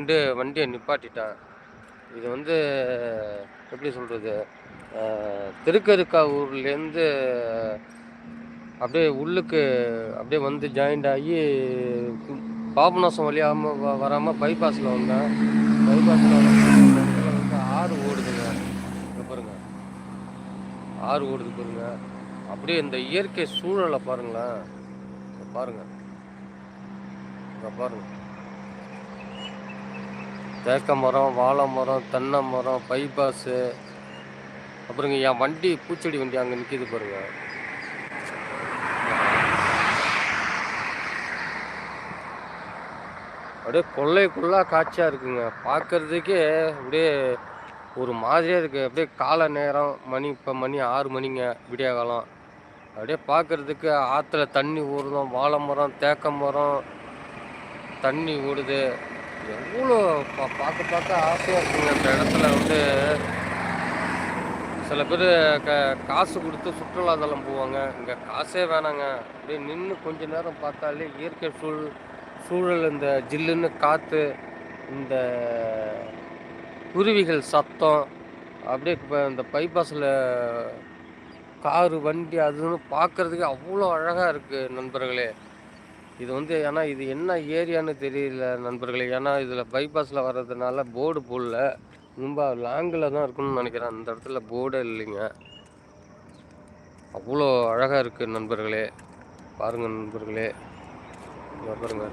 வந்து வண்டியை நிப்பாட்டிட்டான் இது வந்து எப்படி சொல்கிறது திருக்கருக்காவூர்லேருந்து அப்படியே உள்ளுக்கு அப்படியே வந்து ஜாயிண்ட் ஆகி பாபநாசம் வழியாக வராமல் பைபாஸில் வந்தேன். பைபாஸில் வந்து ஆறு ஓடுதுங்க. இங்கே பாருங்க. ஆறு ஓடுது பாருங்க. அப்படியே இந்த இயற்கை சூழலை பாருங்களேன். பாருங்க. இங்க பாருங்க. தேக்க மரம் வாழை மரம் தென்னை மரம் பைபாஸு அப்புறங்க என் வண்டி பூச்செடி வண்டி அங்கே நிற்கிது பாருங்க. அப்படியே கொள்ளை காட்சியாக இருக்குங்க. பார்க்கறதுக்கே அப்படியே ஒரு மாதிரியாக இருக்குது அப்படியே காலை நேரம் மணி இப்போ மணி ஆறு மணிங்க விடிய காலம் அப்படியே பார்க்கறதுக்கு ஆற்றுல தண்ணி ஊறுதும் வாழை மரம் தேக்க மரம் தண்ணி ஓடுது. எவ்வளோ பா பார்க்க பார்க்க ஆசையாக இருக்குங்க. இந்த இடத்துல வந்து சில பேர் க காசு கொடுத்து சுற்றுலாத்தலம் போவாங்க. இங்கே காசே வேணாங்க. அப்படியே நின்று கொஞ்ச நேரம் பார்த்தாலே இயற்கை சூழ் சூழல் இந்த ஜில்லுன்னு காற்று இந்த குருவிகள் சத்தம் அப்படியே இப்போ இந்த பைபாஸில் காரு வண்டி அதுன்னு பார்க்குறதுக்கு அவ்வளோ அழகாக இருக்குது நண்பர்களே. இது வந்து ஏன்னா இது என்ன ஏரியான்னு தெரியல நண்பர்களே. ஏன்னா இதில் பைபாஸில் வர்றதுனால போர்டு போடல. ரொம்ப லாங்கில் தான் இருக்குன்னு நினைக்கிறேன். அந்த இடத்துல போர்டே இல்லைங்க. அவ்வளோ அழகாக இருக்குது நண்பர்களே. பாருங்கள் நண்பர்களே. பாருங்கள்